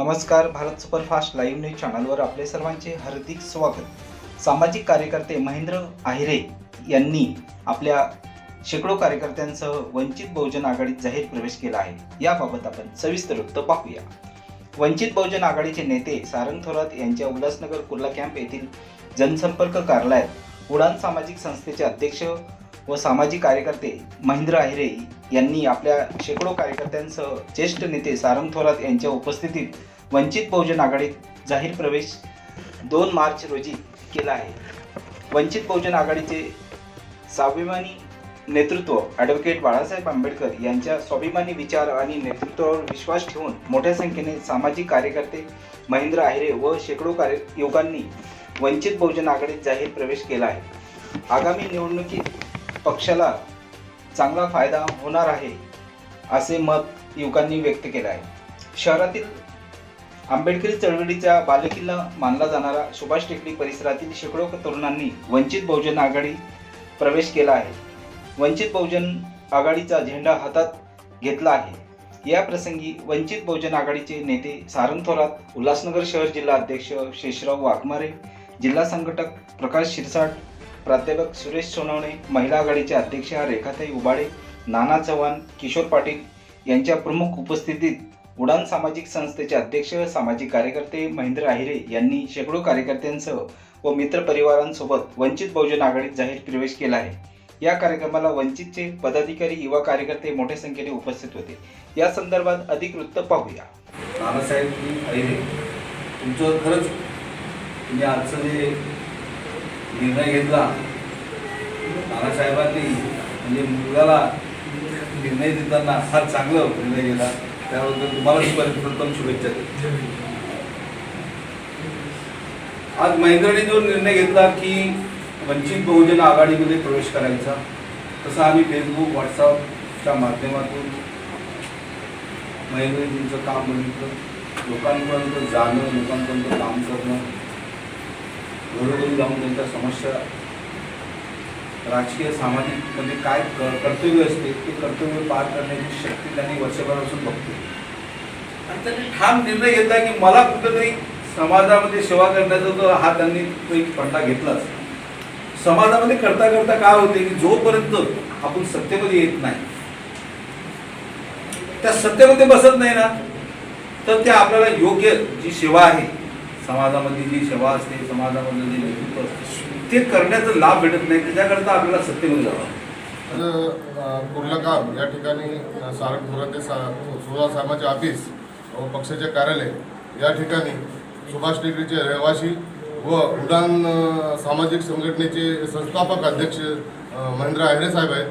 नमस्कार Bharat superfast live news चॅनलवर आपले सर्वांचे हार्दिक स्वागत. सामाजिक कार्यकर्ते महेंद्र आहिरे यांनी आपल्या शेकडो कार्यकर्त्यांसह वंचित बहुजन आघाडीत जाहीर प्रवेश केला आहे. याबाबत आपण सविस्तर वृत्त पाहूया. वंचित बहुजन आघाडीचे नेते सारंग थोरात यांच्या उल्हासनगर कुर्ला कॅम्प येथील जनसंपर्क कार्यालयात उडान सामाजिक संस्थेचे अध्यक्ष व सामाजिक कार्यकर्ते महेंद्र आहिरे यांनी आपल्या शेकडो कार्यकर्त्यांसह ज्येष्ठ नेते सारंग थोरात यांच्या उपस्थितीत वंचित बहुजन आघाडीत जाहीर प्रवेश दोन मार्च रोजी केला आहे. वंचित बहुजन आघाडीचे स्वाभिमानी नेतृत्व ॲडव्होकेट बाळासाहेब आंबेडकर यांच्या स्वाभिमानी विचार आणि नेतृत्वावर विश्वास ठेवून मोठ्या संख्येने सामाजिक कार्यकर्ते महेंद्र आहिरे व शेकडो कार्य युवकांनी वंचित बहुजन आघाडीत जाहीर प्रवेश केला आहे. आगामी निवडणुकीत पक्षाला चांगला फायदा होणार आहे असे मत युवकांनी व्यक्त केलं आहे. शहरातील आंबेडकरी चळवळीचा बालेकिल्ला मानला जाणारा सुभाष टेकडी परिसरातील शेकडो तरुणांनी वंचित बहुजन आघाडी प्रवेश केला आहे. वंचित बहुजन आघाडीचा झेंडा हातात घेतला आहे. या प्रसंगी वंचित बहुजन आघाडीचे नेते सारंग थोरात उल्हासनगर शहर जिल्हा अध्यक्ष शेषराव वाघमारे जिल्हा संघटक प्रकाश शिरसाट प्राध्यापक सुरेश सोनवणे महिला आघाडीचे अध्यक्ष रेखाताई उबाडे नाना चव्हाण किशोर पाटील यांच्या प्रमुख उपस्थितीत उडान सामाजिक संस्थेचे अध्यक्ष सामाजिक कार्यकर्ते महेंद्र आहिरे यांनी शेकडो कार्यकर्त्यांसह व मित्रपरिवारांसोबत वंचित बहुजन आघाडीत जाहीर प्रवेश केला आहे. या कार्यक्रमाला वंचितचे पदाधिकारी युवा कार्यकर्ते मोठ्या संख्येने उपस्थित होते. या संदर्भात अधिक वृत्त पाहूया. नानासाहेब आहिरे तुमचं खरंच तुम्ही आजचं जे निर्णय घेतला नानासाहेबांनी म्हणजे मुलाला निर्णय देताना फार चांगलं निर्णय घेतला त्याबद्दल तुम्हाला प्रथम शुभेच्छा. आज महेंद्रने जो निर्णय घेतला की वंचित बहुजन आघाडीमध्ये प्रवेश करायचा तसं आम्ही फेसबुक व्हॉट्सअपच्या माध्यमातून महेंद्रजींचं काम बघितलं. लोकांपर्यंत जाणं लोकांपर्यंत काम करणं. घरोघरी जाऊन त्यांच्या समस्या राजकीय सामाजिक म्हणजे काय क- कर्तव्य असते ते कर्तव्य पार करण्याची शक्ती त्यांनी वर्षभरापासून बघते. आणि त्यांनी ठाम निर्णय घेतला की मला कुठेतरी समाजामध्ये सेवा करण्याचा तो हा त्यांनी तो एक फंडा घेतलाच. समाजामध्ये करता करता काय होते की जोपर्यंत आपण सत्तेमध्ये येत नाही त्या सत्तेमध्ये बसत नाही ना तर त्या आपल्याला योग्य जी सेवा आहे समाजामध्ये जी सेवा असते समाजामध्ये जे नेतृत्व असते ते करण्याचा लाभ भेटत नाही त्याच्याकरता आपल्याला सत्तेमध्ये जावं. आज या ठिकाणी सारंगपुरा ते सा सुधा साहेबांचे ऑफिस व पक्षाचे कार्यालय या ठिकाणी सुभाष टेकडीचे रहिवासी व उडान सामाजिक संघटनेचे संस्थापक अध्यक्ष महेंद्र आहिरे साहेब आहेत.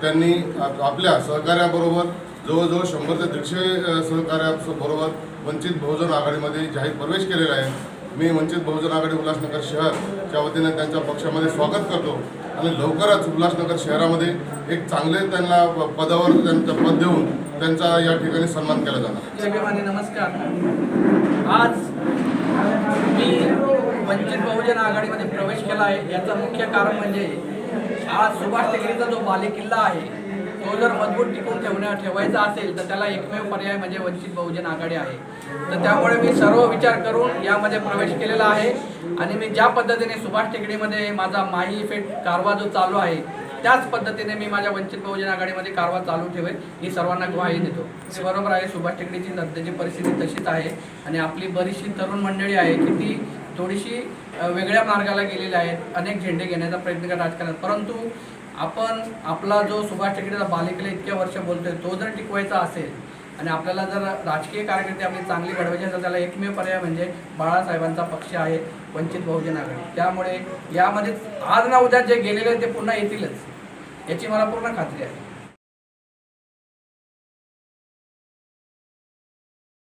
त्यांनी आप- आपल्या सहकार्याबरोबर जवळजवळ शंभर ते दीडशे सहकार्याबरोबर वंचित बहुजन आघाडीमध्ये जाहीर प्रवेश केलेला आहे. मी वंचित बहुजन आघाडी उल्हासनगर शहरच्या वतीने त्यांच्या पक्षामध्ये स्वागत करतो. आणि लवकरच उल्हासनगर शहरामध्ये एक चांगले त्यांना प- पदावर त्यांचं पद देऊन त्यांचा या ठिकाणी सन्मान केला जाणार. नमस्कार. आज मी वंचित बहुजन आघाडीमध्ये प्रवेश केला आहे. याचं मुख्य कारण म्हणजे आज सुभाष टेकडीचा जो बालेकिल्ला आहे तो जर मजबूत टिकून ठेवण्या ठेवायचा असेल तर त्याला एकमेव पर्याय म्हणजे वंचित बहुजन आघाडी आहे. तर त्यामुळे मी सर्व विचार करून यामध्ये प्रवेश केलेला आहे. आणि मी ज्या पद्धतीने सुभाष टेकडीमध्ये माझा माही इफेक्ट कारवा जो चालू आहे त्याच पद्धतीने मी माझ्या वंचित बहुजन आघाडीमध्ये कारवा चालू ठेवेल ही सर्वांना ग्वाही देतो. बरोबर आहे सुभाष टेकडीची सध्याची परिस्थिती तशीच आहे. आणि आपली बरीचशी तरुण मंडळी आहे की ती थोडीशी वेगळ्या मार्गाला गेलेली आहेत अनेक झेंडे घेण्याचा प्रयत्न करत राजकारणात. परंतु आपण आपला जो सुभाष टेकडेचा बालिकेला इतक्या वर्ष बोलतोय तो जर टिकवायचा असेल आणि आपल्याला जर राजकीय कार्यकर्ते आपली चांगली घडवायची असेल त्याला एकमेव पर्याय म्हणजे बाळासाहेबांचा पक्ष आहे वंचित बहुजन आघाडी. त्यामुळे यामध्ये आज ना उद्या जे गेलेले आहेत ते पुन्हा येतीलच. याची मला पूर्ण खात्री आहे.